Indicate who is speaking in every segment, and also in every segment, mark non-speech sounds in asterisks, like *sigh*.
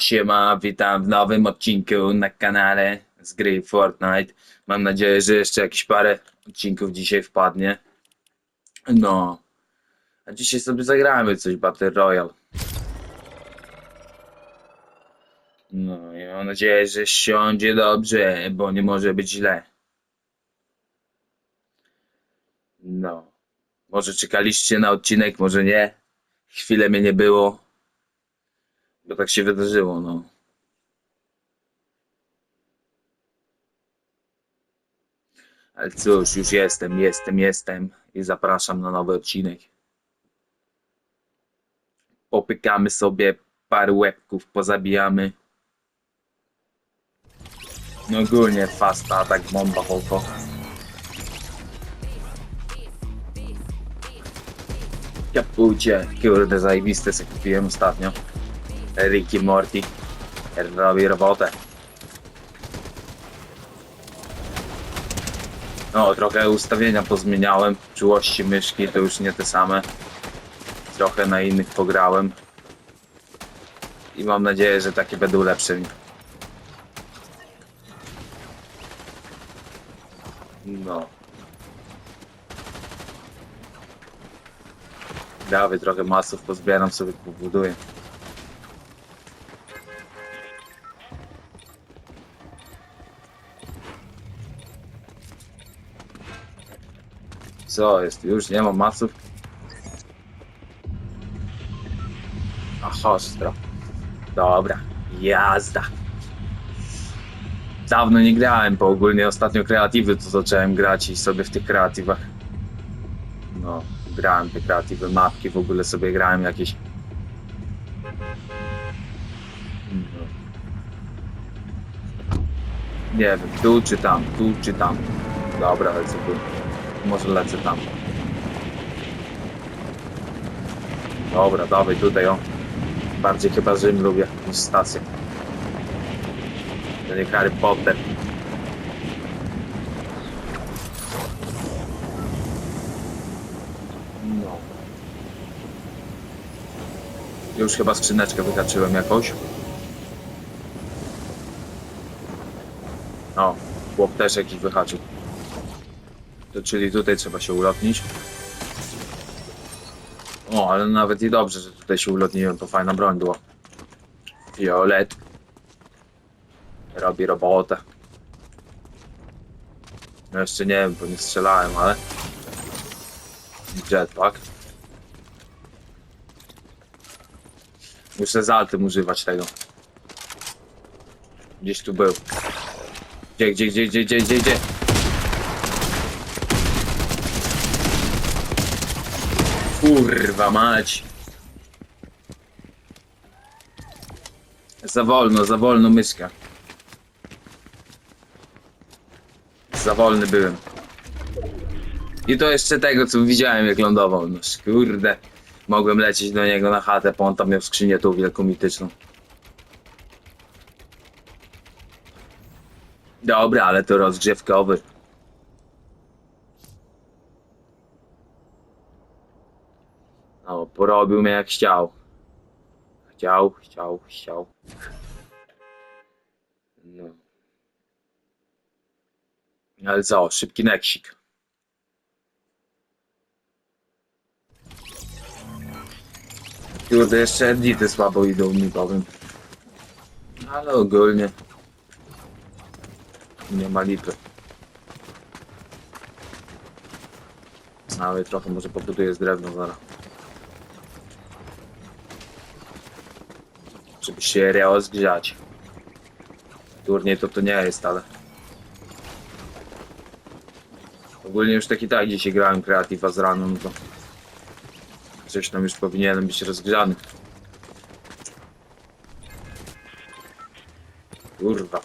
Speaker 1: Siema, witam w nowym odcinku na kanale z gry Fortnite. Mam nadzieję, że jeszcze jakieś parę odcinków dzisiaj wpadnie. No. A dzisiaj sobie zagramy coś Battle Royale. No i mam nadzieję, że siądzie dobrze, bo nie może być źle. No. Może czekaliście na odcinek, może nie. Chwilę mnie nie było. Bo tak się wydarzyło, no. Ale cóż, już jestem, jestem, jestem i zapraszam na nowy odcinek. Popykamy sobie parę łebków, pozabijamy. No ogólnie fast atak, bomba w oko. Kapucie, kurde zajebiste sobie kupiłem ostatnio. Ricky Morty robi robotę. No, trochę ustawienia pozmieniałem. Czułości myszki to już nie te same. Trochę na innych pograłem. I mam nadzieję, że takie będą lepsze. No. Dawaj, trochę masów pozbieram sobie, pobuduję. Co jest? Już nie ma masów? Aha, ostro. Dobra, jazda. Dawno nie grałem, bo ogólnie ostatnio kreatywy to zacząłem grać i sobie w tych kreatywach. No, grałem te kreatywy, mapki, w ogóle sobie grałem jakieś. Nie wiem, tu czy tam, tu czy tam. Dobra, lecę tu. Może lecę tam. Dobra, dawaj tutaj o. Bardziej chyba Rzym lubię niż stację. To nie Harry Potter. No. Już chyba skrzyneczkę wyhaczyłem jakąś. O, chłop też jakiś wyhaczył. Czyli tutaj trzeba się ulotnić. O, ale nawet i dobrze, że tutaj się ulotniłem, to fajna broń była. Fiolet. Robi robotę. No jeszcze nie wiem, bo nie strzelałem, ale... Jetpack. Muszę z altem używać tego. Gdzieś tu był. Gdzie, gdzie, gdzie, gdzie, gdzie, gdzie, gdzie? Kurwa mać. Za wolno, za wolno myszka. Za wolny byłem. I to jeszcze tego, co widziałem, jak lądował. No kurde. Mogłem lecieć do niego na chatę, bo on tam miał skrzynię tą wielką mityczną. Dobra, ale to rozgrzewkowy. No, porobił mnie jak chciał. Chciał, chciał, chciał. No. Ale co, szybki neksik. Kurde, jeszcze edity słabo idą, mi powiem. Ale ogólnie. Nie ma lipy. Ale trochę może pobuduję z drewna zaraz. Żeby się rozgrzać. Turniej to to nie jest, ale... Ogólnie już tak i tak dzisiaj grałem kreatywa z rano, no to... Coś tam już powinienem być rozgrzany. Kurwa.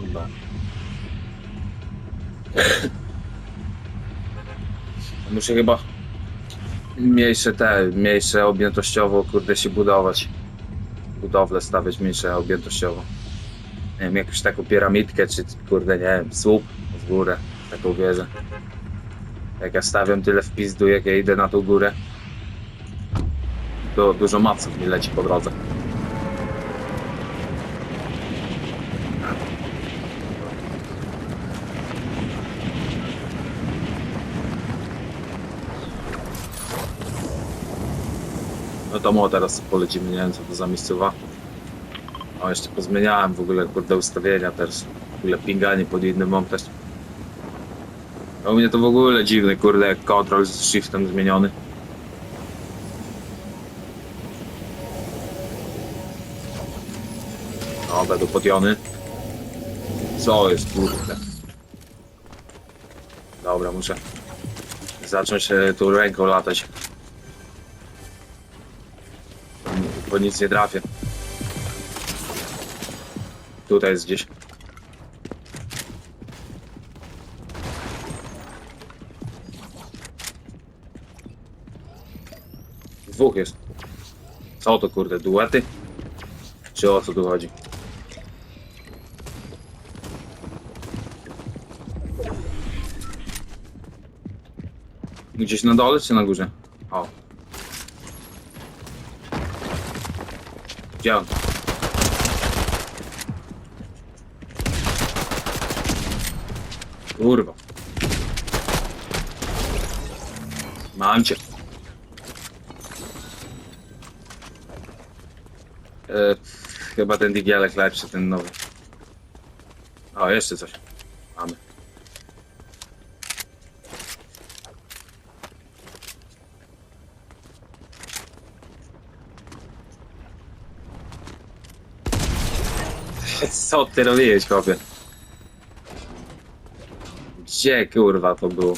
Speaker 1: Chyba. *laughs* Muszę chyba mniejsze te, mniejsze objętościowo, kurde się budować. Budowle stawiać mniejsze objętościowo. Nie wiem, jakąś taką piramidkę, czy kurde, nie wiem, słup w górę. taką wieżę. Jak ja stawiam tyle w pizdu, jak ja idę na tą górę, to dużo maców mi leci po drodze. No to mo teraz polecimy, nie wiem co to za miejscowa. O, jeszcze pozmieniałem w ogóle kurde ustawienia też. W ogóle pinga nie pod innym mam też. U mnie to w ogóle dziwny, kurde, jak control z shiftem zmieniony. O, będą podjony. Co jest, kurde? Dobra, muszę zacząć e, tu ręką latać. Bo nic nie trafię. Tutaj jest gdzieś. Dwóch jest. Co to kurde, duety? Czy o co tu chodzi? Gdzieś na dole czy na górze? O. Gdzie on? Kurwa. Mam cię. E, chyba ten digielek lepszy, ten nowy. O, jeszcze coś. Mamy. Co ty robiłeś, chłopie? Gdzie kurwa to było?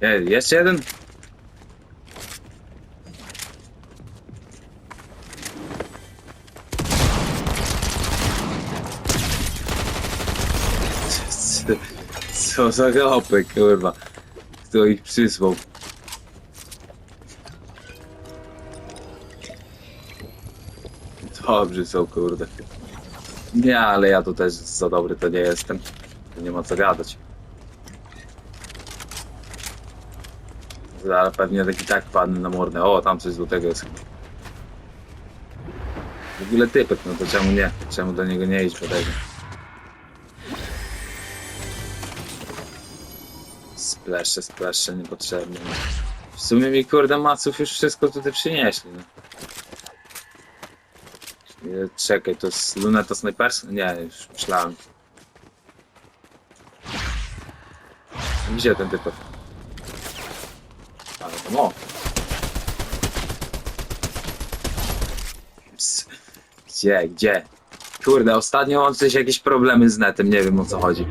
Speaker 1: E, jeszcze jeden? Co- za chłopek, kurwa. Kto ich przysłał? Dobrze są, kurde. Nie, ale ja tu też za dobry to nie jestem. Nie ma co gadać. Ale pewnie taki tak padnę na mordę. O, tam coś do tego jest. W ogóle typek, no to czemu nie? Czemu do niego nie iść podejdzie? Splesze, splesze, niepotrzebne. W sumie mi kurde maców już wszystko tutaj przynieśli. No. Czekaj, to jest luneta snajperska? Nie, już myślałem. Gdzie ten typ? Ale to. Ps. Gdzie, gdzie? Kurde, ostatnio mam coś jakieś problemy z netem, nie wiem o co chodzi.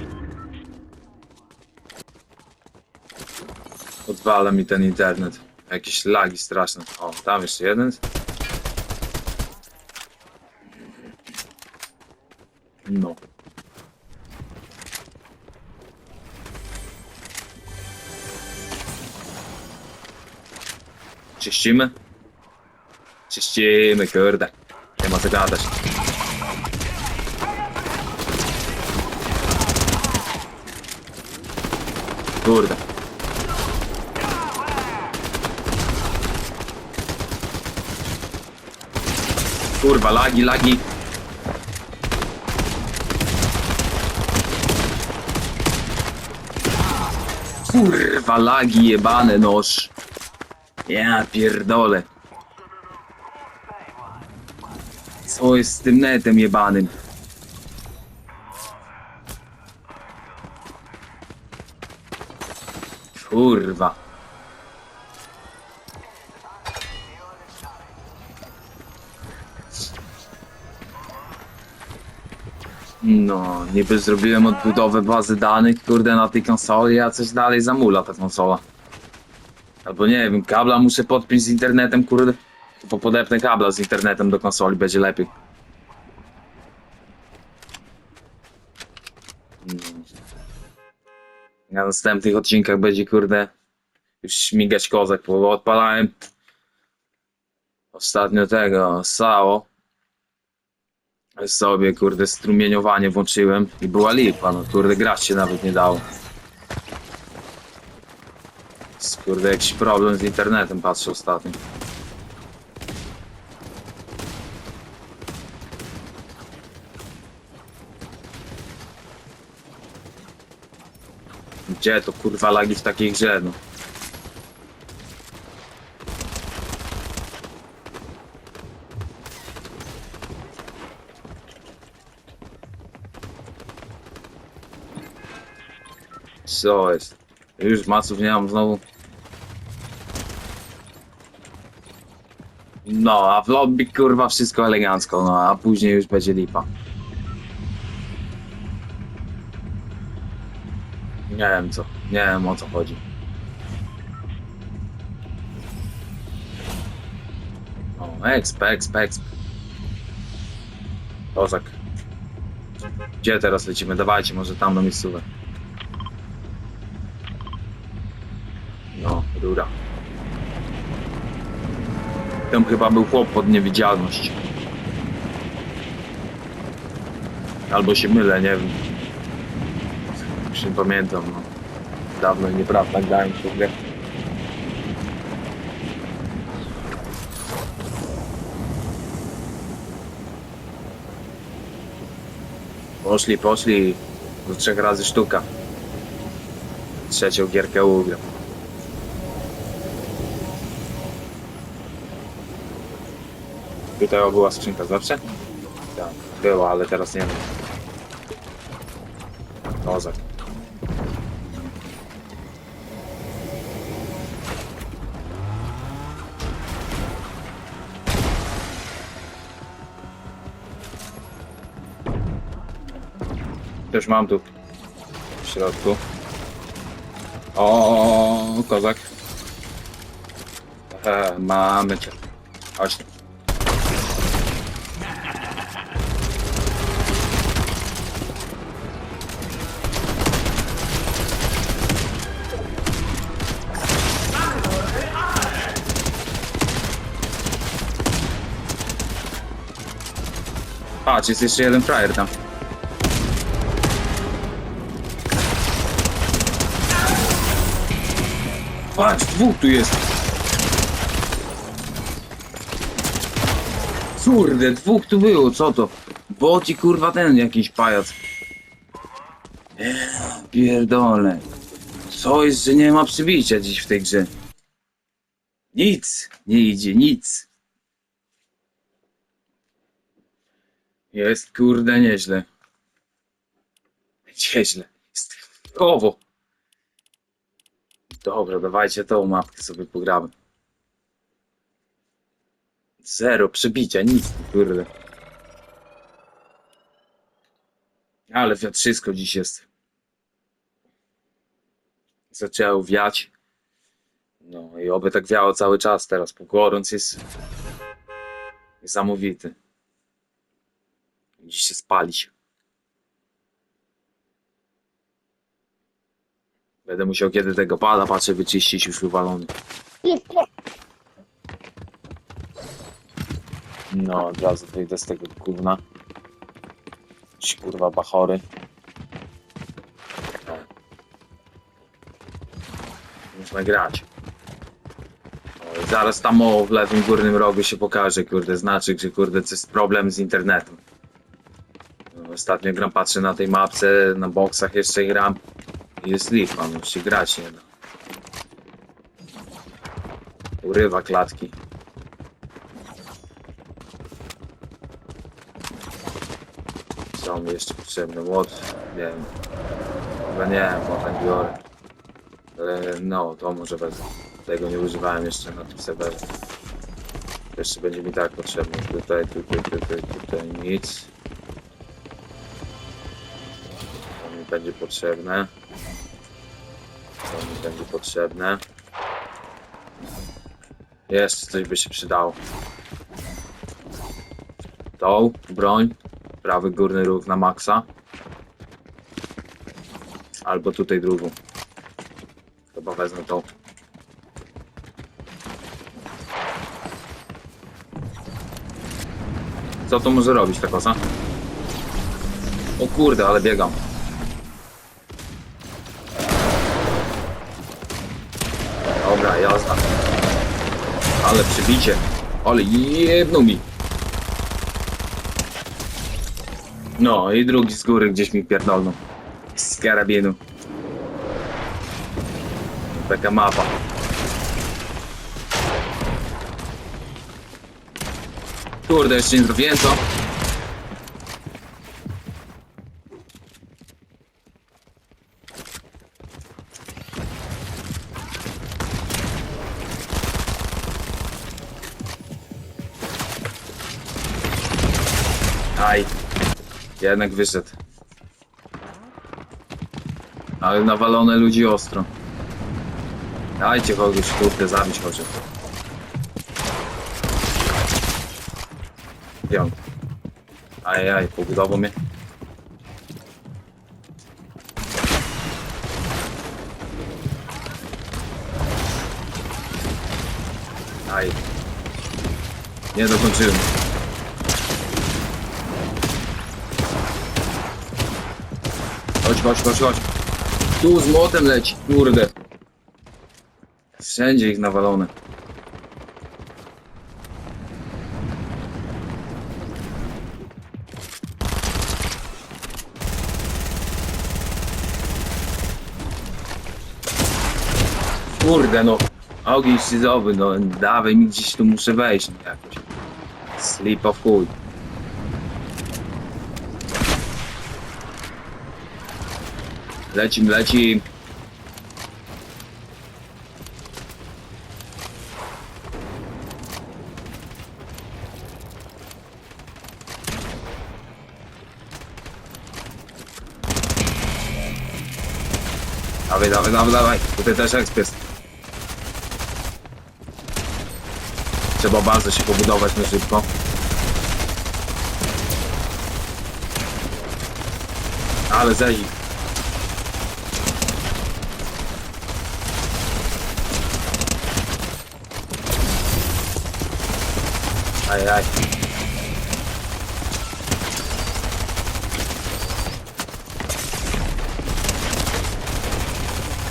Speaker 1: Odwala mi ten internet. Jakieś lagi straszne. O, tam jeszcze jeden. No. Czyścimy? Czyścimy, kurde. Nie ma co gadać. Kurde. Kurwa, lagi, lagi. Kurwa, lagi jebane noż. Ja pierdolę. Co jest z tym netem jebanym? Kurwa. No, niby zrobiłem odbudowę bazy danych, kurde, na tej konsoli, a coś dalej zamula ta konsola. Albo nie wiem, kabla muszę podpiąć z internetem, kurde. To podepnę kabla z internetem do konsoli, będzie lepiej. No. Na następnych odcinkach będzie, kurde, już śmigać kozak, bo odpalałem ostatnio tego, SAO. Sobie, kurde, strumieniowanie włączyłem i była lipa, no kurde, grać się nawet nie dało. Kurde, jakiś problem z internetem patrzę ostatnio. Gdzie to kurwa lagi w takiej grze, no? Co jest? Już maców nie mam znowu. No, a w lobby kurwa wszystko elegancko, no a później już będzie lipa. Nie wiem co, nie wiem o co chodzi. O, exp, exp, exp. Kozak. Gdzie teraz lecimy? Dawajcie, może tam na miejscówę. Rura. Chyba był chłop pod niewidzialność. Albo się mylę, nie wiem. Już nie pamiętam, no. Dawno i nieprawda grałem w grę. Poszli, poszli. Do trzech razy sztuka. Trzecią gierkę ugram. Tutaj była skrzynka zawsze? Tak, była, ale teraz nie ma. Kozak. Też mam tu w środku. O, kozak. Mamy cię. Chodź. Patrz, jest jeszcze jeden frajer tam. Patrz, dwóch tu jest. Kurde, dwóch tu było, co to? Bot i kurwa ten jakiś pajac. Ja pierdolę. Co jest, że nie ma przybicia dziś w tej grze? Nic, nie idzie, nic. Jest kurde nieźle. Nieźle. Jest chowo. Dobra, dawajcie tą mapkę sobie pogramy. Zero przebicia, nic, kurde. Ale wiatrzysko dziś jest. Zaczęło wiać. No i oby tak wiało cały czas teraz, bo gorąc jest niesamowity. Dziś się spalić. Będę musiał kiedy tego pada, patrzę, wyczyścić już wywalony. No, od razu wyjdę z tego gówna. Ci kurwa bachory. Można grać. Zaraz tam o, w lewym górnym rogu się pokaże, kurde, znaczy, że kurde, to jest problem z internetem. No, Ostatnio gram, patrzę na tej mapce, na boksach jeszcze gram. Jest lipa, no grać nie da. Urywa klatki. Co mi jeszcze potrzebne? Łot? Nie wiem. Chyba nie, potem biorę. Ale no, to może wezmę. Tego nie używałem jeszcze na tym serwerze. Jeszcze będzie mi tak potrzebne. Tutaj, tutaj, tutaj, tutaj nic. Będzie potrzebne. To mi będzie potrzebne. Jeszcze coś by się przydało. Tą broń. Prawy górny róg na maksa. Albo tutaj drugą. Chyba wezmę tą. Co to może robić ta kosa? O kurde, ale biegam. Ale przybicie. Ale jedno mi. No i drugi z góry gdzieś mi pierdolną. Z karabinu. Taka mapa. Kurde, jeszcze nie zrobiłem co? Aj. Jednak wyszedł. Ale nawalone ludzi ostro. Dajcie kogoś, kurde, zabić chociaż. Piąt. Ajaj, pobudował mnie. Aj. Nie dokończyłem. Chodź, chodź, chodź. Tu z młotem leci, kurde. Wszędzie ich nawalone. Kurde no. Ogień szyzowy, no dawaj mi gdzieś tu muszę wejść no, jakoś. Sleep of chuj. Lecim, lecim. Dawaj, dawaj, dawaj, dawaj. Tutaj też jest. Trzeba bazę się pobudować na szybko. Ale zezik. Aj, aj.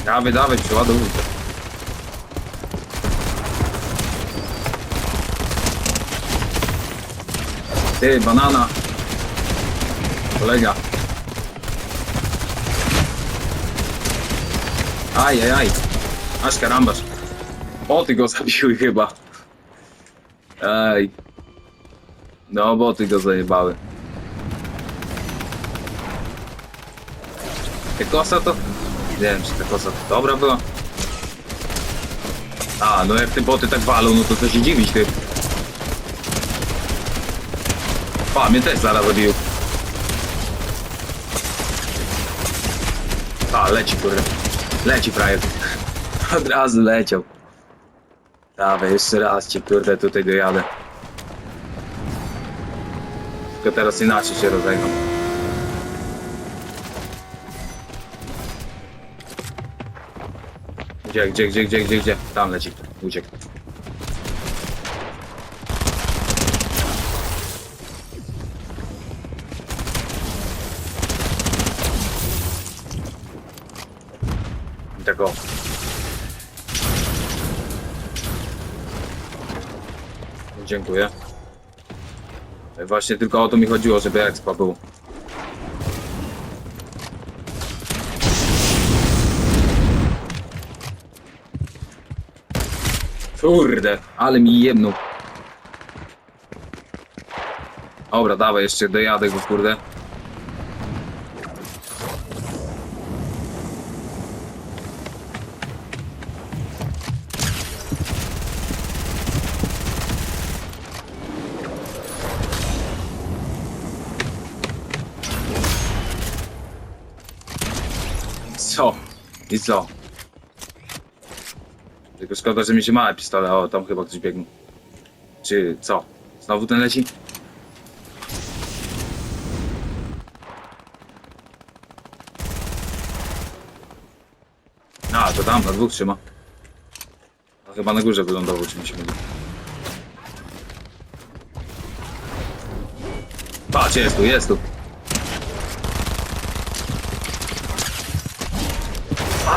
Speaker 1: Dawaj, dawaj, przeładowuj to. Ty, banana. Kolega. Aj, aj, aj. Aż karambasz. Boty go zabiły chyba. Ej. No, boty go zajebały. Ta kosa to... Nie wiem, czy ta kosa to dobra była. A, no jak te boty tak walą, no to co się dziwić, ty. Pa, mnie też zaraz zabił. A, leci, kurde. Leci frajer. *laughs* Od razu leciał. Dawaj, jeszcze raz cię, kurde, tutaj dojadę. Tylko teraz inaczej się rozegram. Gdzie, gdzie, gdzie, gdzie, gdzie, gdzie? Tam leci. Uciekł. I tak. Dziękuję. Właśnie tylko o to mi chodziło, żeby expa był. Kurde, ale mi jemnął. Dobra, dawaj, jeszcze dojadę go, kurde. Co? I co? Tylko szkoda, że mi się małe pistole, o tam chyba ktoś biegł. Czy co? Znowu ten leci? A, to tam, na dwóch trzyma. A chyba na górze wylądował, czy mi się myli. Patrz, jest tu, jest tu.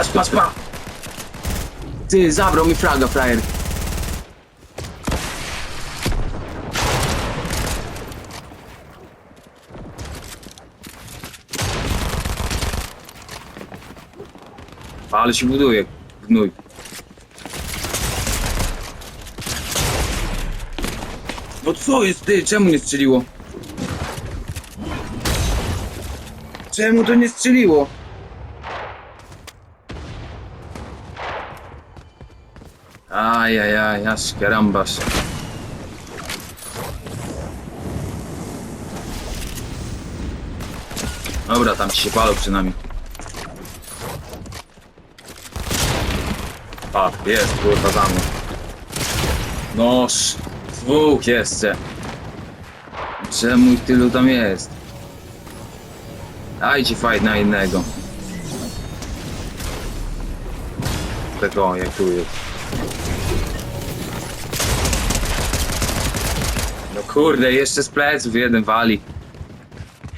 Speaker 1: Patrz, patrz, patrz. Ty, zabrał mi fraga, frajer. Ale się buduje, gnój. No co jest ty? Czemu nie strzeliło? Czemu to nie strzeliło? Ajajaj, aż karambas. Dobra, tam ci się palą przynajmniej. A, jest, kurwa za mną. Noż, dwóch jeszcze. Czemu ich tylu tam jest? Dajcie fight na innego. Tego, jak tu jest. Kurde, jeszcze z pleców jeden wali.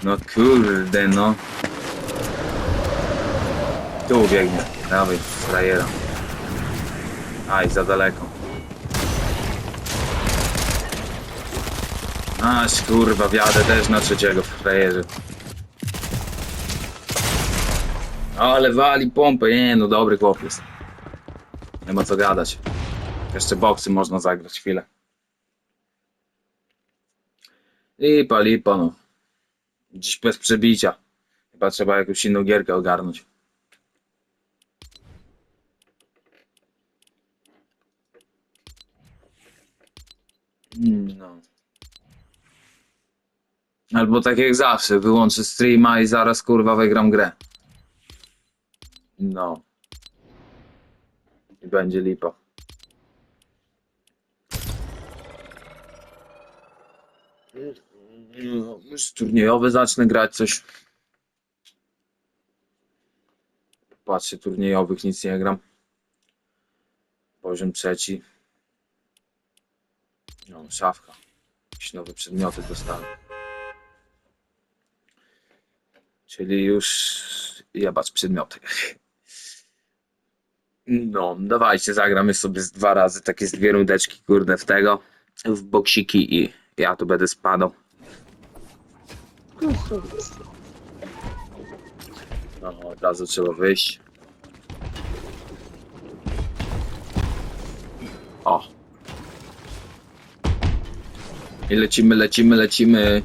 Speaker 1: No kurde, no. Tu biegnie. Dawaj, frajera. Aj, za daleko. Aż kurwa, wjadę też na trzeciego w frajerze. Ale wali pompę, nie no dobry chłopiec. Nie ma co gadać. Jeszcze boksy można zagrać chwilę. Lipa, lipa no. Dziś bez przebicia. Chyba trzeba jakąś inną gierkę ogarnąć. Mm, No. Albo tak jak zawsze, wyłączę streama i zaraz kurwa wygram grę. No. I będzie lipa. Może turniejowe zacznę grać coś. Patrzę, turniejowych nic nie gram. Poziom trzeci. No, szafka. Jakieś nowe przedmioty dostałem. Czyli już jebać przedmioty. No, dawajcie, zagramy sobie z dwa razy takie z dwie rundeczki, kurde, w tego, w boksiki i ja tu będę spadał. No, od razu trzeba wyjść. O. I lecimy, lecimy, lecimy.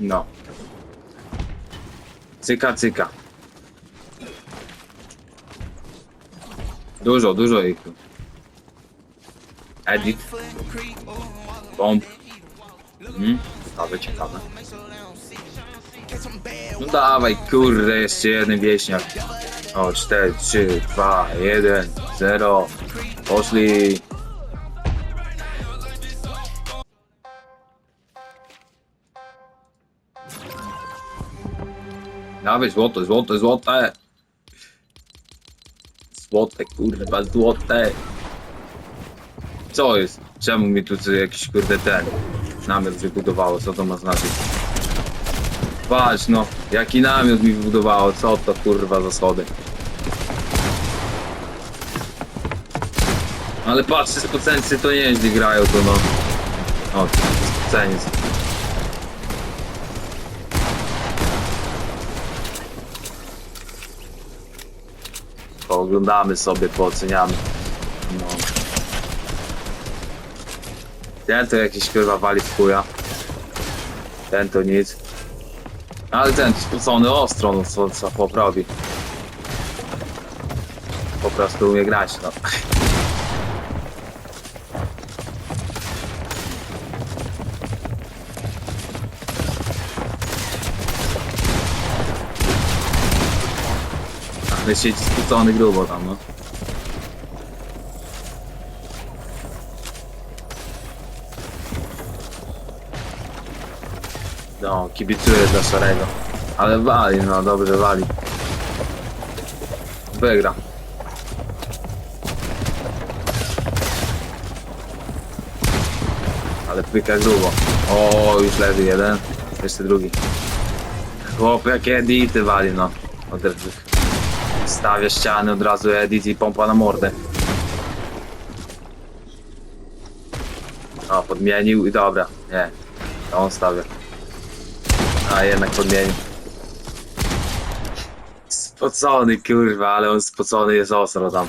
Speaker 1: No. Cyka, cyka. Dużo, dużo ich tu. Edit. Bomb. Mhm. Ciekawe, ciekawe. No dawaj, kurde, jeszcze jeden wieśniak. O, 4, 3, 2, 1, 0. Poszli. Dawaj, złote, złote, złote. Złote, kurwa, złote. Co jest? Czemu mi tu jakiś kurde ten namiot wybudowało? Co to ma znaczyć? Patrz no, jaki namiot mi wybudowało? Co to kurwa za schody? Ale patrzcie, spoceńcy to nieźli grają tu no. O, spoceniec. Pooglądamy sobie, pooceniamy. No. Ten to jakiś kurwa wali w chuja. Ten to nic. Ale ten spocony ostro, no co, co poprawi. Po prostu umie grać, no. Ale siedzi spocony grubo tam, no. No, kibicuję dla Szarego. Ale wali, no dobrze wali. Wygra. Ale pyka grubo. O, już leży jeden. Jeszcze drugi. Chłop, jakie edity wali, no. Od razu Stawia ściany, od razu edit i pompa na mordę. O, podmienił i dobra. Nie, to on stawia. A, jednak podmienił. Spocony, kurwa, ale on spocony jest ostro tam.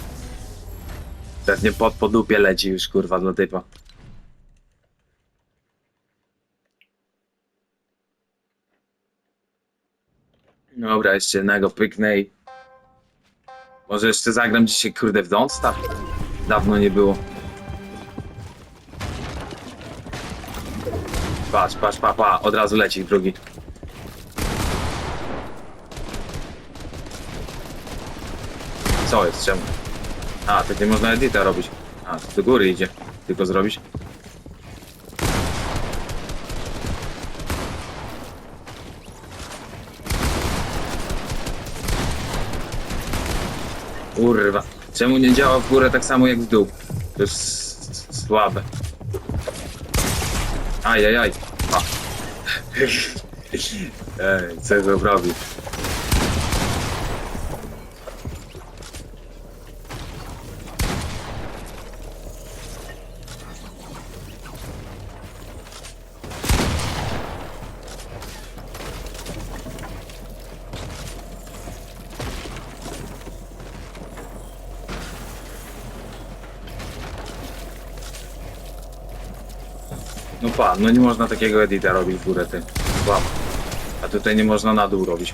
Speaker 1: Pewnie pod podupie leci już, kurwa, dla typa. Dobra, jeszcze jednego pyknę i... Może jeszcze zagram dzisiaj, kurde, w Don't? Dawno nie było. Patrz, patrz, pa, pa, od razu leci drugi. Co jest, czemu? A, tak nie można edita robić. A, do góry idzie. Tylko zrobić. Kurwa. Czemu nie działa w górę tak samo jak w dół? To jest słabe. Ajajaj. A. *laughs* Ej, co to robi? No nie można takiego edita robić w górę, ty. A tutaj nie można na dół robić.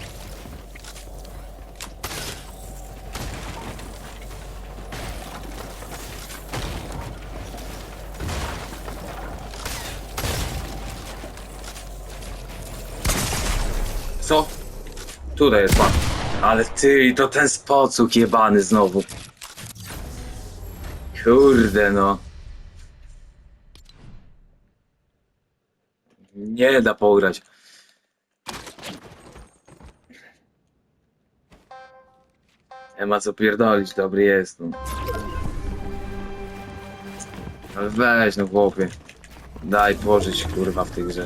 Speaker 1: Co? Tutaj jest pan. Ale ty, to ten spocuk jebany znowu. Kurde no. Nie da pograć. Nie ma co pierdolić, dobry jest. No. Ale weź no chłopie. Daj pożyć kurwa w tej grze.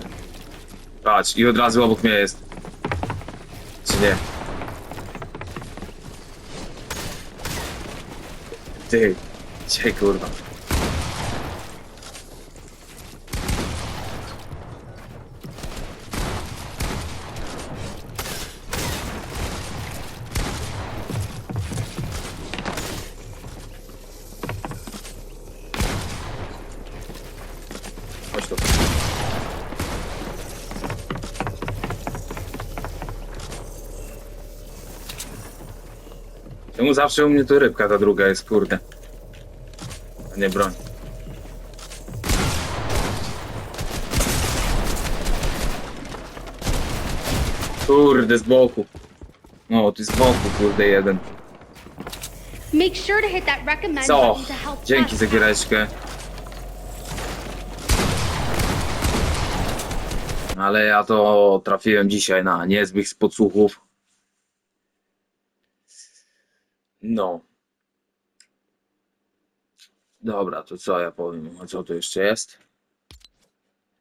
Speaker 1: Patrz, i od razu obok mnie jest. Czy nie? Ty, gdzie kurwa? Chodź tu. Czemu zawsze u mnie tu rybka ta druga jest, kurde? A nie broń. Kurde, z boku. No, tu z boku, kurde, jeden.
Speaker 2: Make sure to hit that recommend
Speaker 1: Co?
Speaker 2: button to help
Speaker 1: Dzięki
Speaker 2: us
Speaker 1: za giereczkę. Ale ja to trafiłem dzisiaj na niezłych z podsłuchów. No. Dobra, to co ja powiem? Co to jeszcze jest?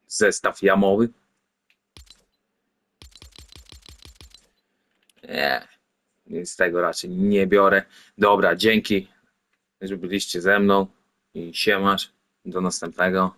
Speaker 1: Zestaw jamowy? Nie. Z tego raczej nie biorę. Dobra, dzięki że byliście ze mną i siemasz. Do następnego.